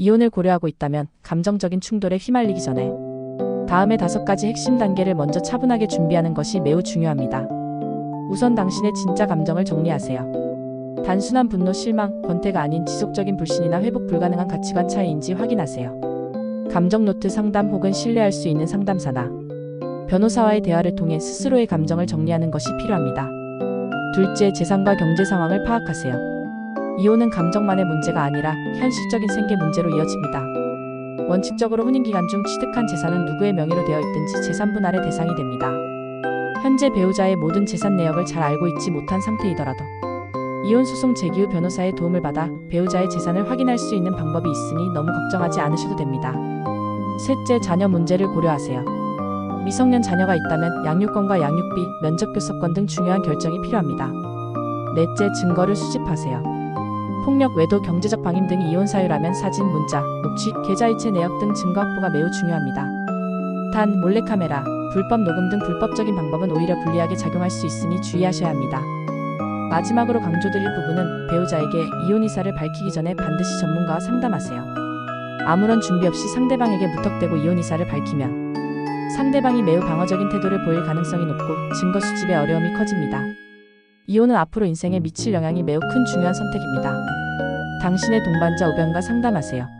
이혼을 고려하고 있다면 감정적인 충돌에 휘말리기 전에 다음의 다섯 가지 핵심 단계를 먼저 차분하게 준비하는 것이 매우 중요합니다. 우선 당신의 진짜 감정을 정리하세요. 단순한 분노, 실망, 권태가 아닌 지속적인 불신이나 회복 불가능한 가치관 차이인지 확인하세요. 감정 노트 상담 혹은 신뢰할 수 있는 상담사나 변호사와의 대화를 통해 스스로의 감정을 정리하는 것이 필요합니다. 둘째, 재산과 경제 상황을 파악하세요. 이혼은 감정만의 문제가 아니라 현실적인 생계 문제로 이어집니다. 원칙적으로 혼인 기간 중 취득한 재산은 누구의 명의로 되어 있든지 재산 분할의 대상이 됩니다. 현재 배우자의 모든 재산 내역을 잘 알고 있지 못한 상태이더라도 이혼 소송 제기 후 변호사의 도움을 받아 배우자의 재산을 확인할 수 있는 방법이 있으니 너무 걱정하지 않으셔도 됩니다. 셋째, 자녀 문제를 고려하세요. 미성년 자녀가 있다면 양육권과 양육비, 면접 교섭권 등 중요한 결정이 필요합니다. 넷째, 증거를 수집하세요. 폭력, 외도, 경제적 방임 등이 이혼 사유라면 사진, 문자, 녹취, 계좌이체 내역 등 증거 확보가 매우 중요합니다. 단, 몰래카메라, 불법 녹음 등 불법적인 방법은 오히려 불리하게 작용할 수 있으니 주의하셔야 합니다. 마지막으로 강조드릴 부분은 배우자에게 이혼 의사를 밝히기 전에 반드시 전문가와 상담하세요. 아무런 준비 없이 상대방에게 무턱대고 이혼 의사를 밝히면 상대방이 매우 방어적인 태도를 보일 가능성이 높고 증거 수집에 어려움이 커집니다. 이혼은 앞으로 인생에 미칠 영향이 매우 큰 중요한 선택입니다. 당신의 동반자 우변과 상담하세요.